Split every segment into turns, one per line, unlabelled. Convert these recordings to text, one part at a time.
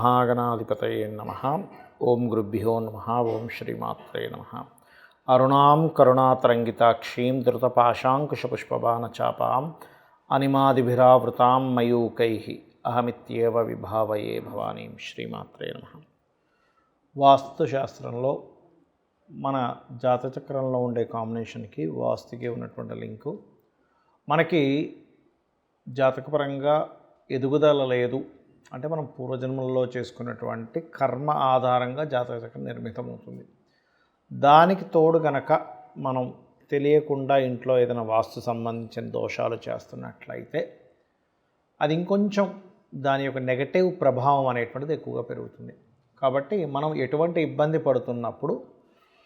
మహాగణాధిపతయే నమ. ఓం గురుభ్యో నమ. ఓం శ్రీమాత్రే నమ. అరుణాం కరుణాతరంగితాక్షీం ధృతపాశాంకుశపుష్పబాణచాపాం అనిమాదిభిరావృతాం మయూకై. అహమిత్యేవ విభావయే భవానీం శ్రీమాత్రే నమ. వాస్తుశాస్త్రంలో మన జాతచక్రంలో ఉండే కాంబినేషన్కి వాస్తుకి ఉన్నటువంటి లింకు. మనకి జాతకపరంగా ఎదుగుదల లేదు. అంటే మనం పూర్వజన్మల్లో చేసుకున్నటువంటి కర్మ ఆధారంగా జాతక చక్రం నిర్మితమవుతుంది. దానికి తోడు గనక మనం తెలియకుండా ఇంట్లో ఏదైనా వాస్తు సంబంధించిన దోషాలు చేస్తున్నట్లయితే అది ఇంకొంచెం దాని యొక్క నెగటివ్ ప్రభావం అనేటువంటిది ఎక్కువగా పెరుగుతుంది. కాబట్టి మనం ఎటువంటి ఇబ్బంది పడుతున్నప్పుడు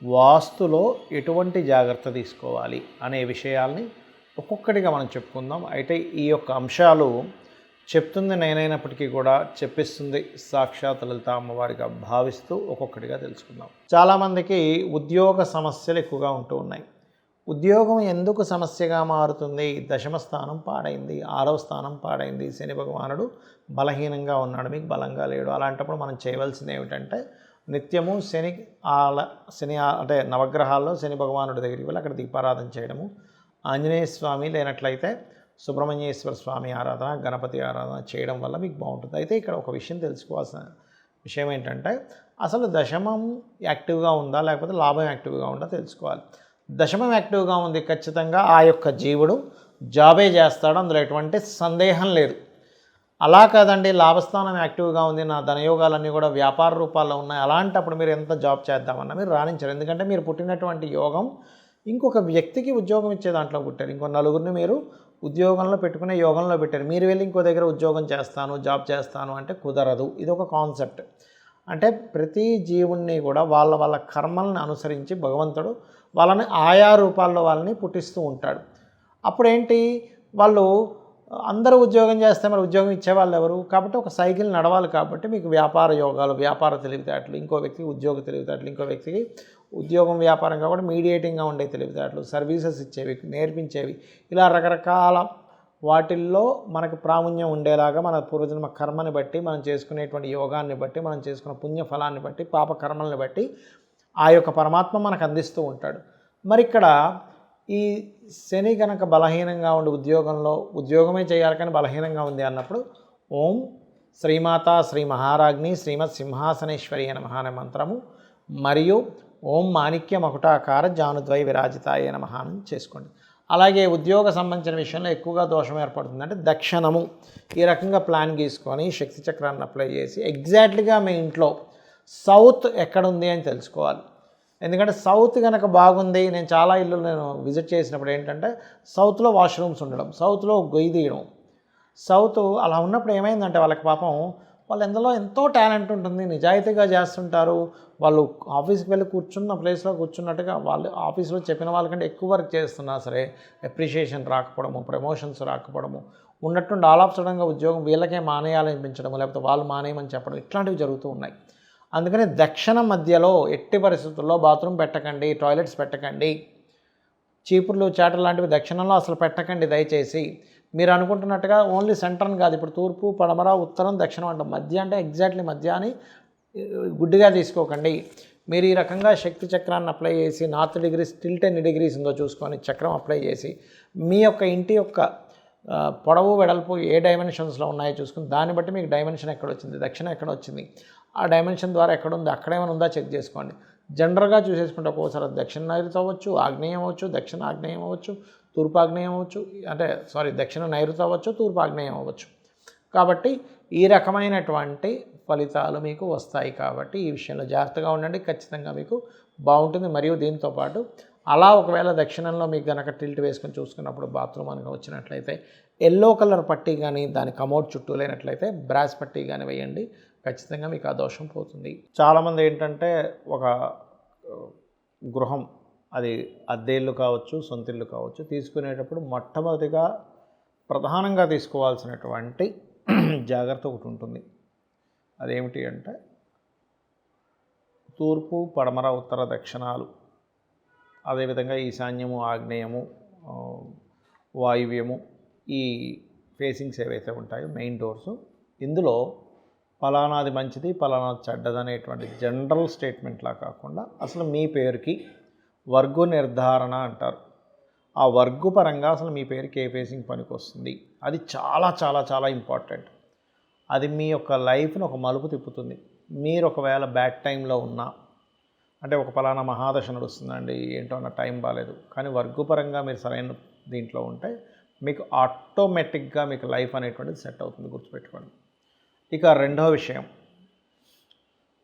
వాస్తులో ఎటువంటి జాగ్రత్త తీసుకోవాలి అనే విషయాల్ని ఒక్కొక్కటిగా మనం చెప్పుకుందాం. అయితే ఈ యొక్క అంశాలు చెప్తుంది నేనైనప్పటికీ కూడా చెప్పిస్తుంది సాక్షాత్ లలిత అమ్మవారిగా భావిస్తూ ఒక్కొక్కటిగా తెలుసుకుందాం. చాలామందికి ఉద్యోగ సమస్యలు ఎక్కువగా ఉంటూ ఉన్నాయి. ఉద్యోగం ఎందుకు సమస్యగా మారుతుంది? దశమ స్థానం పాడైంది ఆరవ స్థానం పాడైంది శని భగవానుడు బలహీనంగా ఉన్నాడు మీకు బలంగా లేడు. అలాంటప్పుడు మనం చేయవలసింది ఏమిటంటే నిత్యము శని ఆల శని అంటే నవగ్రహాల్లో శని భగవానుడి దగ్గరికి వెళ్ళి అక్కడ దీపారాధన చేయడము. ఆంజనేయ స్వామి లేనట్లయితే సుబ్రహ్మణ్యేశ్వర స్వామి ఆరాధన గణపతి ఆరాధన చేయడం వల్ల మీకు బాగుంటుంది. అయితే ఇక్కడ ఒక విషయం తెలుసుకోవాల్సిన విషయం ఏంటంటే అసలు దశమం యాక్టివ్గా ఉందా లేకపోతే లాభం యాక్టివ్గా ఉందా తెలుసుకోవాలి. దశమం యాక్టివ్గా ఉంది ఖచ్చితంగా ఆ యొక్క జీవుడు జాబే చేస్తాడు అందులో ఎటువంటి సందేహం లేదు. అలా కాదండి లాభస్థానం యాక్టివ్గా ఉంది నా ధనయోగాలన్నీ కూడా వ్యాపార రూపాల్లో ఉన్నాయి అలాంటప్పుడు మీరు ఎంత జాబ్ చేద్దామన్నా మీరు రాణించరు. ఎందుకంటే మీరు పుట్టినటువంటి యోగం ఇంకొక వ్యక్తికి ఉద్యోగం ఇచ్చే దాంట్లో పుట్టారు. ఇంకో నలుగురిని మీరు ఉద్యోగంలో పెట్టుకునే యోగంలో పెట్టారు. మీరు వెళ్ళి ఇంకో దగ్గర ఉద్యోగం చేస్తాను జాబ్ చేస్తాను అంటే కుదరదు. ఇది ఒక కాన్సెప్ట్. అంటే ప్రతి జీవుణ్ణి కూడా వాళ్ళ వాళ్ళ కర్మల్ని అనుసరించి భగవంతుడు వాళ్ళని ఆయా రూపాల్లో వాళ్ళని పుట్టిస్తూ ఉంటాడు. అప్పుడేంటి? వాళ్ళు అందరూ ఉద్యోగం చేస్తే మరి ఉద్యోగం ఇచ్చేవాళ్ళు ఎవరు? కాబట్టి ఒక సైకిల్ నడవాలి కాబట్టి మీకు వ్యాపార యోగాలు వ్యాపార తెలివితేటలు ఇంకో వ్యక్తికి ఉద్యోగ తెలివితేటలు ఇంకో వ్యక్తికి ఉద్యోగం వ్యాపారం కాబట్టి మీడియేటింగ్గా ఉండే తెలివితేటలు సర్వీసెస్ ఇచ్చేవి నేర్పించేవి. ఇలా రకరకాల వాటిల్లో మనకు ప్రాముణ్యం ఉండేలాగా మన పూర్వజన్మ కర్మని బట్టి మనం చేసుకునేటువంటి యోగాన్ని బట్టి మనం చేసుకున్న పుణ్య ఫలాన్ని బట్టి పాప కర్మల్ని బట్టి ఆ యొక్క పరమాత్మ మనకు అందిస్తూ ఉంటాడు. మరి ఇక్కడ ఈ శని కనుక బలహీనంగా ఉండి ఉద్యోగంలో ఉద్యోగమే చేయాలి కానీ బలహీనంగా ఉంది అన్నప్పుడు ఓం శ్రీమాత శ్రీ మహారాజ్ని శ్రీమత్ సింహాసనేశ్వరి అనే మహాన మంత్రము మరియు ఓం మాణిక్య మకుటాకార జానుద్వై విరాజితాయ నమః చేసుకోండి. అలాగే ఉద్యోగ సంబంధించిన విషయంలో ఎక్కువగా దోషం ఏర్పడుతుంది అంటే దక్షిణము. ఈ రకంగా ప్లాన్ గీసుకొని శక్తి చక్రాన్ని అప్లై చేసి ఎగ్జాక్ట్లీగా మీ ఇంట్లో సౌత్ ఎక్కడుంది అని తెలుసుకోవాలి. ఎందుకంటే సౌత్ కనుక బాగుంది నేను చాలా ఇల్లు నేను విజిట్ చేసినప్పుడు ఏంటంటే సౌత్లో వాష్రూమ్స్ ఉండడం సౌత్లో గొయ్యి తీయడం. సౌత్ అలా ఉన్నప్పుడు ఏమైందంటే వాళ్ళకి పాపం వాళ్ళు ఎందులో ఎంతో టాలెంట్ ఉంటుంది నిజాయితీగా చేస్తుంటారు. వాళ్ళు ఆఫీస్కి వెళ్ళి కూర్చున్న ప్లేస్లో కూర్చున్నట్టుగా వాళ్ళు ఆఫీస్లో చెప్పిన వాళ్ళకంటే ఎక్కువ వర్క్ చేస్తున్నా సరే అప్రిషియేషన్ రాకపోవడము ప్రమోషన్స్ రాకపోవడము ఉన్నట్టుండి ఆల్ ఉద్యోగం వీళ్ళకే మానేయాలనిపించడము లేకపోతే వాళ్ళు మానేయమని చెప్పడం ఇట్లాంటివి జరుగుతూ ఉన్నాయి. అందుకని దక్షిణ మధ్యలో ఎట్టి పరిస్థితుల్లో బాత్రూమ్ పెట్టకండి టాయిలెట్స్ పెట్టకండి. చీపుర్లు చాటలు లాంటివి దక్షిణంలో అసలు పెట్టకండి దయచేసి. మీరు అనుకుంటున్నట్టుగా ఓన్లీ సెంటర్ని కాదు ఇప్పుడు తూర్పు పడమర ఉత్తరం దక్షిణం అంటే. మధ్య అంటే ఎగ్జాక్ట్లీ మధ్య అని గుడ్డిగా తీసుకోకండి. మీరు ఈ రకంగా శక్తి చక్రాన్ని అప్లై చేసి నార్త్ డిగ్రీస్ టిల్ట్ ఎన్ని డిగ్రీస్ ఉందో చూసుకొని చక్రం అప్లై చేసి మీ యొక్క ఇంటి యొక్క పొడవు వెడల్పు ఏ డైమెన్షన్స్లో ఉన్నాయో చూసుకుని దాన్ని బట్టి మీకు డైమెన్షన్ ఎక్కడ వచ్చింది దక్షిణ ఎక్కడ వచ్చింది. ఆ డైమెన్షన్ ద్వారా ఎక్కడ ఉందో అక్కడ ఉందా చెక్ చేసుకోండి. జనరల్గా చూసేసుకుంటే ఒక్కోసారి దక్షిణ నైరుతి అవ్వచ్చు ఆగ్నేయం అవ్వచ్చు దక్షిణ ఆగ్నేయం అవ్వచ్చు తూర్పు ఆగ్నేయం అవ్వచ్చు అంటే సారీ దక్షిణ నైరుతి అవ్వచ్చు తూర్పు ఆగ్నేయం అవ్వచ్చు. కాబట్టి ఈ రకమైనటువంటి ఫలితాలు మీకు వస్తాయి కాబట్టి ఈ విషయంలో జాగ్రత్తగా ఉండండి. ఖచ్చితంగా మీకు బాగుంటుంది. మరియు దీంతో పాటు అలా ఒకవేళ దక్షిణంలో మీకు గనక టిల్ట్ వేసుకొని చూసుకున్నప్పుడు బాత్రూమ్ కనుక వచ్చినట్లయితే ఎల్లో కలర్ పట్టీ కానీ దాని కమోడ్ చుట్టూ లేనట్లయితే బ్రాస్ పట్టీ కానీ వేయండి. ఖచ్చితంగా మీకు ఆ దోషం పోతుంది. చాలామంది ఏంటంటే ఒక గృహం అది అద్దెళ్ళు కావచ్చు సొంతిళ్ళు కావచ్చు తీసుకునేటప్పుడు మొట్టమొదటిగా ప్రధానంగా తీసుకోవాల్సినటువంటి జాగ్రత్త ఒకటి ఉంటుంది. అదేమిటి అంటే తూర్పు పడమర ఉత్తర దక్షిణాలు. అదేవిధంగా ఈశాన్యము ఆగ్నేయము వాయువ్యము ఈ ఫేసింగ్స్ ఏవైతే ఉంటాయో మెయిన్ డోర్స్ ఇందులో ఫలానాది మంచిది ఫలానాది చెడ్డది అనేటువంటి జనరల్ స్టేట్మెంట్లా కాకుండా అసలు మీ పేరుకి వర్గు నిర్ధారణ అంటారు. ఆ వర్గు పరంగా అసలు మీ పేరుకి ఏ ఫేసింగ్ పనికి వస్తుంది అది చాలా చాలా చాలా ఇంపార్టెంట్. అది మీ యొక్క లైఫ్ని ఒక మలుపు తిప్పుతుంది. మీరు ఒకవేళ బ్యాడ్ టైంలో ఉన్నా అంటే ఒక ఫలానా మహాదశ నడుస్తుందండి ఏంటో అన్న టైం బాగాలేదు కానీ వర్గుపరంగా మీరు సరైన దీంట్లో ఉంటే మీకు ఆటోమేటిక్గా మీకు లైఫ్ అనేటువంటిది సెట్ అవుతుంది గుర్తుపెట్టుకోండి. ఇక రెండవ విషయం.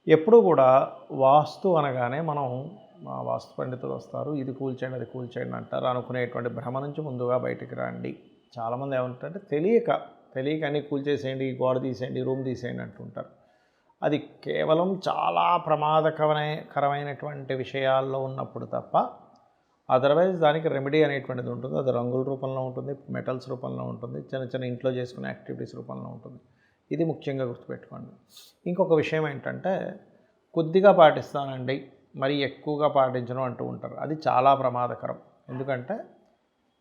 ఎప్పుడు కూడా వాస్తు అనగానే మనం మా వాస్తు పండితులు వస్తారు ఇది కూల్చేయండి అది కూల్చేయండి అంటారు అనుకునేటువంటి భ్రమ నుంచి ముందుగా బయటికి రండి. చాలామంది ఏమంటారంటే తెలియక తెలియక అన్నీ కూల్చేసేయండి గోడ తీసేయండి రూమ్ తీసేయండి అంటుంటారు. అది కేవలం చాలా ప్రమాదకరమైనటువంటి విషయాల్లో ఉన్నప్పుడు తప్ప అదర్వైజ్ దానికి రెమెడీ అనేటువంటిది ఉంటుంది. అది రంగుల రూపంలో ఉంటుంది మెటల్స్ రూపంలో ఉంటుంది చిన్న చిన్న ఇంట్లో చేసుకునే యాక్టివిటీస్ రూపంలో ఉంటుంది. ఇది ముఖ్యంగా గుర్తుపెట్టుకోండి. ఇంకొక విషయం ఏంటంటే కొద్దిగా పాటిస్తానండి మరి ఎక్కువగా పాటించడం అంటూ ఉంటారు. అది చాలా ప్రమాదకరం. ఎందుకంటే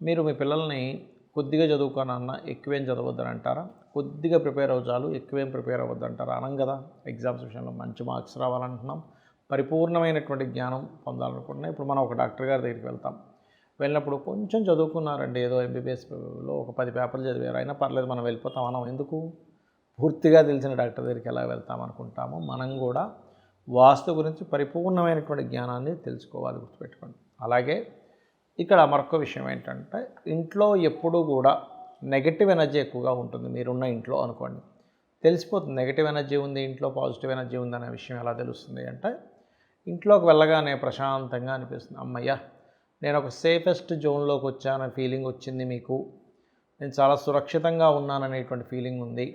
మీరు మీ పిల్లల్ని కొద్దిగా చదువుకోనన్న ఎక్కువేం చదవద్దని అంటారా? కొద్దిగా ప్రిపేర్ అవ్వచాలు ఎక్కువేం ప్రిపేర్ అవ్వద్దు అంటారా అనం కదా ఎగ్జామ్స్ విషయంలో మంచి మార్క్స్ రావాలంటున్నాం. పరిపూర్ణమైనటువంటి జ్ఞానం పొందాలనుకుంటున్నాం. ఇప్పుడు మనం ఒక డాక్టర్ గారి దగ్గరికి వెళ్తాం. వెళ్ళినప్పుడు కొంచెం చదువుకున్నారండి. ఏదో ఎంబీబీఎస్లో ఒక పది పేపర్లు చదివారు. అయినా పర్లేదు మనం వెళ్ళిపోతాం మనం ఎందుకు? పూర్తిగా తెలిసిన డాక్టర్ దగ్గరికి ఎలా వెళ్తాం అనుకుంటామో మనం కూడా వాస్తు గురించి పరిపూర్ణమైనటువంటి జ్ఞానాన్ని తెలుసుకోవాలి గుర్తుపెట్టుకోండి. అలాగే ఇక్కడ మరొక విషయం ఏంటంటే ఇంట్లో ఎప్పుడూ కూడా నెగటివ్ ఎనర్జీ ఎక్కువగా ఉంటుంది. మీరున్న ఇంట్లో అనుకోండి. తెలిసిపోతుంది నెగటివ్ ఎనర్జీ ఉంది ఇంట్లో పాజిటివ్ ఎనర్జీ ఉంది అనే విషయం ఎలా తెలుస్తుంది అంటే ఇంట్లోకి వెళ్ళగానే ప్రశాంతంగా అనిపిస్తుంది. అమ్మయ్య నేను ఒక సేఫెస్ట్ జోన్లోకి వచ్చాన ఫీలింగ్ వచ్చింది మీకు. నేను చాలా సురక్షితంగా ఉన్నాననేటువంటి ఫీలింగ్ ఉంది.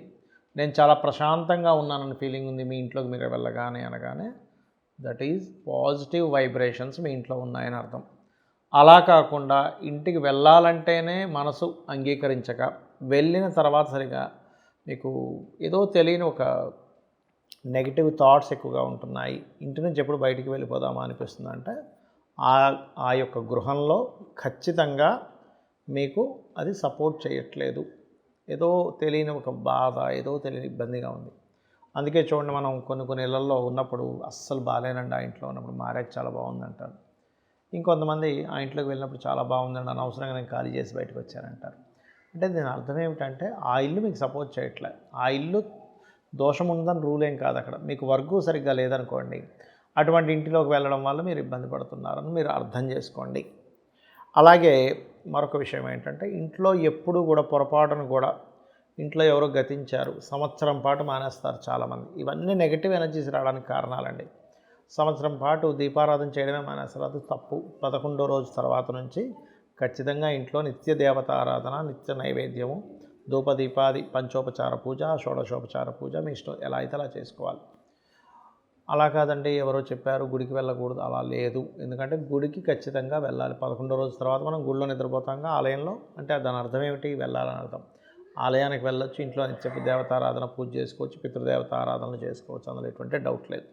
నేను చాలా ప్రశాంతంగా ఉన్నానని ఫీలింగ్ ఉంది మీ ఇంట్లోకి మీరు వెళ్ళగానే అనగానే దట్ ఈజ్ పాజిటివ్ వైబ్రేషన్స్ మీ ఇంట్లో ఉన్నాయని అర్థం. అలా కాకుండా ఇంటికి వెళ్ళాలంటేనే మనసు అంగీకరించక వెళ్ళిన తర్వాత సరిగా మీకు ఏదో తెలియని ఒక నెగిటివ్ థాట్స్ ఎక్కువగా ఉంటున్నాయి. ఇంటి నుంచి ఎప్పుడు బయటికి వెళ్ళిపోదామా అనిపిస్తుంది అంటే ఆ ఆ యొక్క గృహంలో ఖచ్చితంగా మీకు అది సపోర్ట్ చేయట్లేదు. ఏదో తెలియని ఒక బాధ ఏదో తెలియని ఇబ్బందిగా ఉంది. అందుకే చూడండి మనం కొన్ని కొన్ని ఇళ్ళలో ఉన్నప్పుడు అస్సలు బాగాలేనండి ఆ ఇంట్లో ఉన్నప్పుడు. మారాక చాలా బాగుంది అంటారు ఇంకొంతమంది ఆ ఇంట్లోకి వెళ్ళినప్పుడు చాలా బాగుందండి అనవసరంగా నేను ఖాళీ చేసి బయటకు వచ్చానంటారు. అంటే దీని అర్థం ఏమిటంటే ఆ ఇల్లు మీకు సపోర్ట్ చేయట్లే. ఆ ఇల్లు దోషం ఉందని రూల్ ఏం కాదు అక్కడ. మీకు వర్గు సరిగ్గా లేదనుకోండి అటువంటి ఇంటిలోకి వెళ్ళడం వల్ల మీరు ఇబ్బంది పడుతున్నారని మీరు అర్థం చేసుకోండి. అలాగే మరొక విషయం ఏంటంటే ఇంట్లో ఎప్పుడు కూడా పొరపాటును కూడా ఇంట్లో ఎవరో గతించారు సంవత్సరం పాటు మానేస్తారు చాలామంది. ఇవన్నీ నెగిటివ్ ఎనర్జీస్ రావడానికి కారణాలండి. సంవత్సరం పాటు దీపారాధన చేయడమే మానేస్తారు. అది తప్పు. పదకొండో రోజు తర్వాత నుంచి ఖచ్చితంగా ఇంట్లో నిత్య దేవతారాధన నిత్య నైవేద్యము ధూపదీపాది పంచోపచార పూజ షోడశోపచార పూజ మీ ఇష్టం. ఎలా అయితే అలా చేసుకోవాలి. అలా కాదండి ఎవరో చెప్పారు గుడికి వెళ్ళకూడదు. అలా లేదు. ఎందుకంటే గుడికి ఖచ్చితంగా వెళ్ళాలి. పదకొండో రోజు తర్వాత మనం గుడిలో నిద్రపోతాంగా ఆలయంలో. అంటే దాని అర్థం ఏమిటి? వెళ్ళాలని అర్థం. ఆలయానికి వెళ్ళొచ్చు ఇంట్లో చెప్పి దేవతారాధన పూజ చేసుకోవచ్చు పితృదేవత ఆరాధనలు చేసుకోవచ్చు అందులో ఎటువంటి డౌట్ లేదు.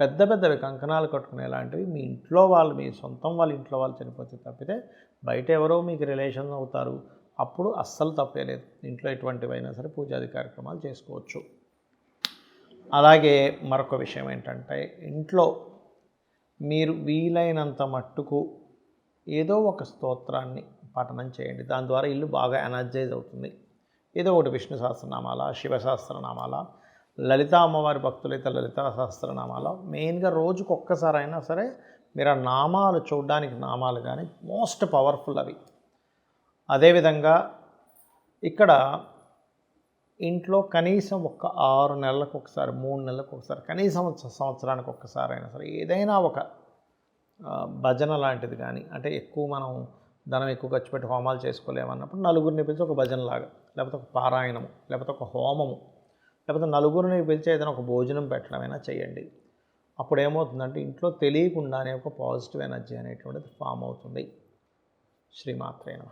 పెద్ద పెద్దవి కంకణాలు కట్టుకునే లాంటివి మీ ఇంట్లో వాళ్ళు మీ సొంతం వాళ్ళ ఇంట్లో వాళ్ళు చనిపోతే తప్పితే బయట ఎవరో మీకు రిలేషన్ అవుతారు. అప్పుడు అస్సలు తప్పే లేదు. ఇంట్లో ఎటువంటివైనా సరే పూజాది కార్యక్రమాలు చేసుకోవచ్చు. అలాగే మరొక విషయం ఏంటంటే ఇంట్లో మీరు వీలైనంత మట్టుకు ఏదో ఒక స్తోత్రాన్ని పఠనం చేయండి. దాని ద్వారా ఇల్లు బాగా ఎనర్జైజ్ అవుతుంది. ఏదో ఒకటి విష్ణు సహస్రనామాల శివ సహస్రనామాల లలిత అమ్మవారి భక్తులైతే లలిత సహస్రనామాల మెయిన్గా రోజుకు ఒక్కసారైనా అయినా సరే మీరు ఆ నామాలు చూడడానికి నామాలు కానీ మోస్ట్ పవర్ఫుల్ అవి. అదేవిధంగా ఇక్కడ ఇంట్లో కనీసం ఒక ఆరు నెలలకు ఒకసారి మూడు నెలలకు ఒకసారి కనీసం సంవత్సరానికి ఒక్కసారి అయినా సరే ఏదైనా ఒక భజన లాంటిది కానీ అంటే ఎక్కువ మనం ధనం ఎక్కువ ఖర్చు పెట్టి హోమాలు చేసుకోలేమన్నప్పుడు నలుగురిని పిలిచి ఒక భజన లాగా లేకపోతే ఒక పారాయణము లేకపోతే ఒక హోమము లేకపోతే నలుగురిని పిలిచి ఏదైనా ఒక భోజనం పెట్టడమైనా చేయండి. అప్పుడు ఏమవుతుందంటే ఇంట్లో తెలియకుండానే ఒక పాజిటివ్ ఎనర్జీ అనేటువంటిది ఫామ్ అవుతుంది. శ్రీమాత్రే నమ.